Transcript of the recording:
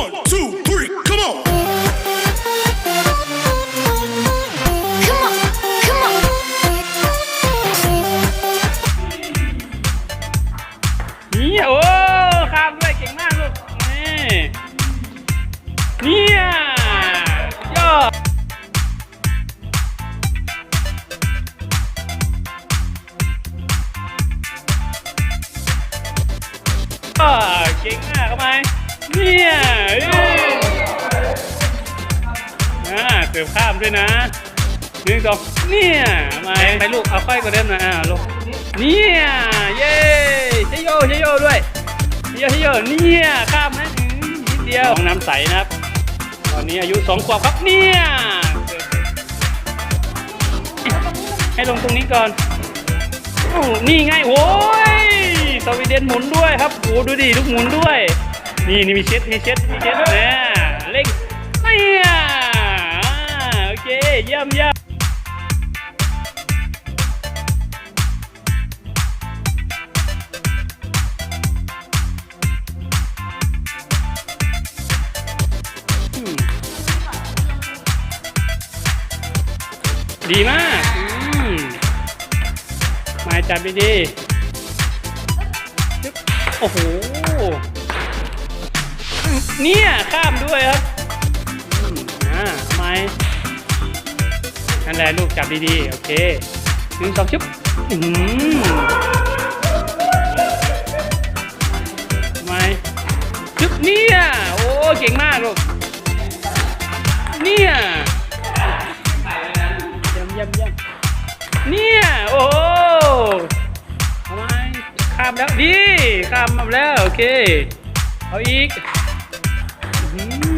One, two, three, come on. Come on, come on. นี่โอ้ข้ามด้วยเก่งมากลูกนี่เนี่ยยอดอ่าเก่งมากเข้าไป เนี่ยเอ้ยอ่าเสิร์ฟข้ามด้วยนะหนึ่งสองเนี่ยมาไปลูกเอาค่อยกว่าเดิมหนะอ่าลูกเนี่ยเย้ใชโยใชโยด้วยใชโยใชโยเนี่ยข้ามนะอืมนิดเดียวน้องน้ำใสนะครับ ตอนนี้อายุสองขวบครับเนี่ยให้ลงตรงนี้ก่อนอ้าวนี่ไงโอ้ยสวีเดนหมุนด้วยครับโอ้ดูดิลูกหมุนด้วย นี่นี่มีเช็ดมีเช็ดมีเช็ดเนี่ยเล่งเนี่ยอ่าโอเคเยี่ยมเยี่ยมดีมากมาจับดีๆโอ้โห เนี่ยข้ามด้วยครับอ่าทำไมนั่นแหละลูกจับดีๆ โอเคหนึ่งสองชุบอืมทำไมชุบเนี่ยโอ้เก่งมากลูกเนี่ยเยี่ยมเยี่ยมเยี่ยมเนี่ย โอ้ทำไมข้ามแล้วดีข้ามมาแล้ว โอเค เอาอีก Easy.